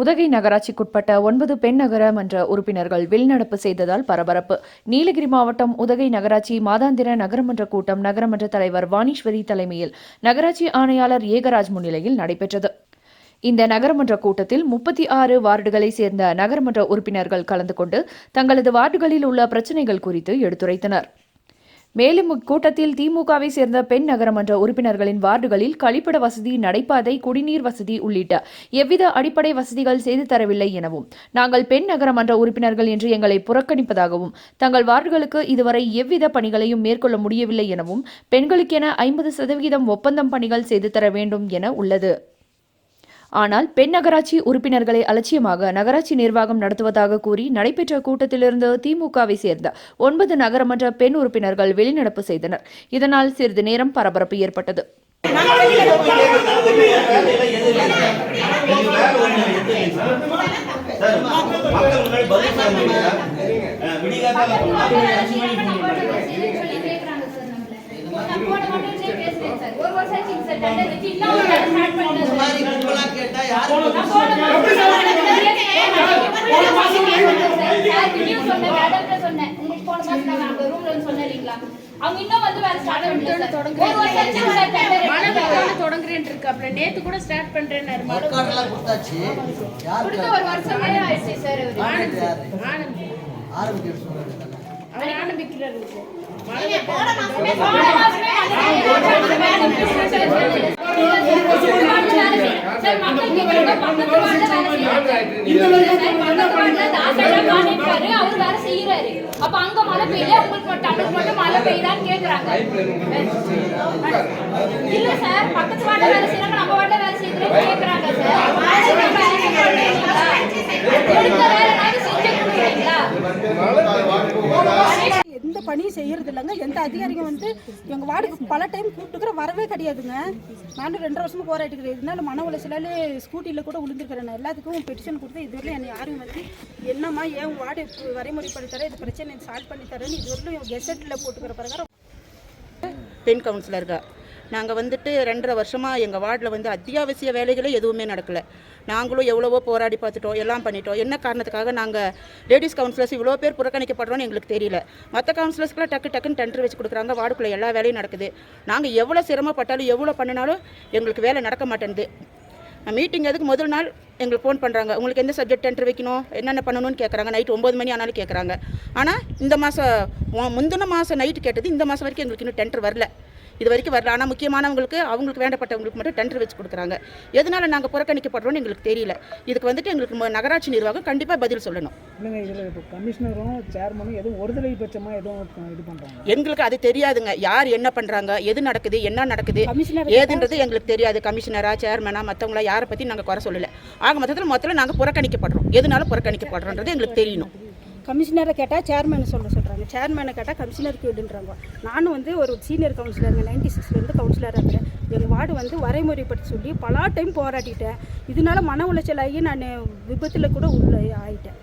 உதகை நகராட்சிக்குட்பட்ட ஒன்பது பெண் நகர மன்ற உறுப்பினர்கள் வெளிநடப்பு செய்ததால் பரபரப்பு. நீலகிரி மாவட்டம் உதகை நகராட்சி மாதாந்திர நகரமன்ற கூட்டம் நகரமன்ற தலைவர் வாணீஸ்வரி தலைமையில் நகராட்சி ஆணையாளர் ஏகராஜ் முன்னிலையில் நடைபெற்றது. இந்த நகரமன்ற கூட்டத்தில் முப்பத்தி ஆறு வார்டுகளை சேர்ந்த நகரமன்ற உறுப்பினர்கள் கலந்து கொண்டு தங்களது வார்டுகளில் உள்ள பிரச்சினைகள் குறித்து எடுத்துரைத்தனர். மேலும் இக்கூட்டத்தில் திமுகவை சேர்ந்த பெண் நகரமன்ற உறுப்பினர்களின் வார்டுகளில் கழிப்பிட வசதி நடைபாதை குடிநீர் வசதி உள்ளிட்ட எவ்வித அடிப்படை வசதிகள் செய்து தரவில்லை எனவும் நாங்கள் பெண் நகரமன்ற உறுப்பினர்கள் என்று எங்களை புறக்கணிப்பதாகவும் தங்கள் வார்டுகளுக்கு இதுவரை எவ்வித பணிகளையும் மேற்கொள்ள முடியவில்லை எனவும் பெண்களுக்கென ஐம்பது சதவிகிதம் ஒப்பந்தம் பணிகள் செய்து தர வேண்டும் என உள்ளது. ஆனால் பெண் நகராட்சி உறுப்பினர்களை அலட்சியமாக நகராட்சி நிர்வாகம் நடத்துவதாக கூறி நடைபெற்ற கூட்டத்திலிருந்து திமுகவை சேர்ந்த ஒன்பது நகரமன்ற பெண் உறுப்பினர்கள் வெளிநடப்பு செய்தனர். இதனால் சிறிது நேரம் பரபரப்பு ஏற்பட்டது. சார், மக்கள் சார் அவங்க இன்னும் வந்து வேலை ஸ்டார்ட் பண்ணல ஒரு வருஷம் மழை பெய்யணும் தொடங்குறேன் இருக்கு அப்புறம் நேத்து கூட ஸ்டார்ட் பண்றேன்னாரு மழை கொடுத்தாச்சு யாருக்கு ஒரு வருஷமே ஆயிடுச்சு சார் இவரு. ஆனந்த் ஆனந்த் ஆரம்பிக்க சொல்றாங்க போன மாசமே போன மாசமே சார், மக்களுக்கு இவங்க பக்கத்து வார்டுல வேலை செய்யறாங்க. சார், பக்கத்து வார்டுல தாசாலாம் காணிருக்காரு, அவர் வேற செய்யறாரு. அப்ப அங்க மழை பெய்யல உங்களுக்கு மட்டும் அன்னைக்கு மட்டும் மழை பெய்யுதான்னு கேக்குறாங்க இல்ல சார் பக்கத்து வார்டுல வேலை செய்யறாங்க நம்ம வார்டுல வேலை செய்யறதுன்னு கேக்குறாங்க சார் வேலை செய்யறாங்க. கொடுத்த வேலைனாலும் செஞ்சு கொடுக்குறீங்களா செய்கிறது இல்லைங்க எந்த அதிகாரியும் வந்து எங்கள் வார்டுக்கு பல டைம் கூப்பிட்டுக்கிற வரவே கிடையாதுங்க. நானும் ரெண்டு வருஷமும் போராட்டிக்கிறேன் இதனால மன உளைச்சலாலே ஸ்கூட்டியில் கூட விழுந்துருக்கிறேன் நான் எல்லாத்துக்கும் பெட்டிஷன் கொடுத்து இதுவரையும் என்னை யாரும் வந்து என்னம்மா ஏன் வார்டு வரைமுறை பண்ணித்தரேன் இது பிரச்சனை சால்வ் பண்ணி தரேன்னு இதுவரையிலும் கெசட்டில் போட்டுக்கிற பிரகாரம் பெண் கவுன்சிலருக்கா நாங்கள் வந்துட்டு ரெண்டரை வருஷமாக எங்கள் வார்டில் வந்து அத்தியாவசிய வேலைகளே எதுவுமே நடக்கலை. நாங்களும் எவ்வளவோ போராடி பார்த்துட்டோம் எல்லாம் பண்ணிட்டோம். என்ன காரணத்துக்காக நாங்கள் லேடிஸ் கவுன்சிலர்ஸ் இவ்வளோ பேர் புறக்கணிக்கப்படுறோன்னு எங்களுக்கு தெரியல. மற்ற கவுன்சிலர்ஸ்க்குலாம் டக்கு டக்குன்னு டெண்டர் வச்சு கொடுக்குறாங்க. வார்டுக்குள்ளே எல்லா வேலையும் நடக்குது. நாங்கள் எவ்வளோ சிரமப்பட்டாலும் எவ்வளோ பண்ணினாலும் எங்களுக்கு வேலை நடக்க மாட்டேங்குது மீட்டிங் அதுக்கு முதல் நாள் எங்களுக்கு ஃபோன் பண்ணுறாங்க உங்களுக்கு எந்த சப்ஜெக்ட் டென்டர் வைக்கணும் என்னென்ன பண்ணணும்னு கேட்குறாங்க நைட் ஒம்பது மணி ஆனாலும் கேட்குறாங்க ஆனால் இந்த மாதம் முந்தின மாதம் நைட்டு கேட்டது இந்த மாதம் வரைக்கும் எங்களுக்கு இன்னும் டென்டர் வரல. இது வரைக்கும் வரல. ஆனால் முக்கியமானவங்களுக்கு அவங்களுக்கு வேண்டப்பட்டவங்களுக்கு மட்டும் டெண்டர் வச்சு கொடுக்குறாங்க. எதனால் நாங்கள் புறக்கணிக்கப்படுறோம்னு எங்களுக்கு தெரியல. இதுக்கு வந்துட்டு எங்களுக்கு நகராட்சி நிர்வாகம் கண்டிப்பாக பதில் சொல்லணும். இல்லைங்க இதில் இப்போ கமிஷனரும் சேர்மனும் எதுவும் ஒருதலை பட்சமாக எதுவும் இது பண்ணுறாங்க எங்களுக்கு அது தெரியாதுங்க. யார் என்ன பண்ணுறாங்க எது நடக்குது என்ன நடக்குது ஏதுன்றது எங்களுக்கு தெரியாது. கமிஷனரா சேர்மனா மற்றவங்களா யாரை பற்றி நாங்கள் குறை சொல்லலை. ஆக மொத்தத்தில் மொத்தத்தில் நாங்கள் புறக்கணிக்கப்படுறோம். எதனால புறக்கணிக்கப்படுறோன்றது எங்களுக்கு தெரியணும். கமிஷனரை கேட்டால் சேர்மேனை சொல்ல சொல்கிறாங்க சேர்மேனை கேட்டால் கமிஷனருக்கு விடுன்றாங்க நானும் வந்து ஒரு சீனியர் கவுன்சிலருங்க நைன்டி சிக்ஸ்லேருந்து கவுன்சிலராக இருக்கிறேன். எங்கள் வார்டு வந்து வரைமுறைப்படுத்தி சொல்லி பல டைம் போராட்டிட்டேன் இதனால மன உளைச்சல் ஆகி நான் விபத்தில் கூட உள்ள ஆகிட்டேன்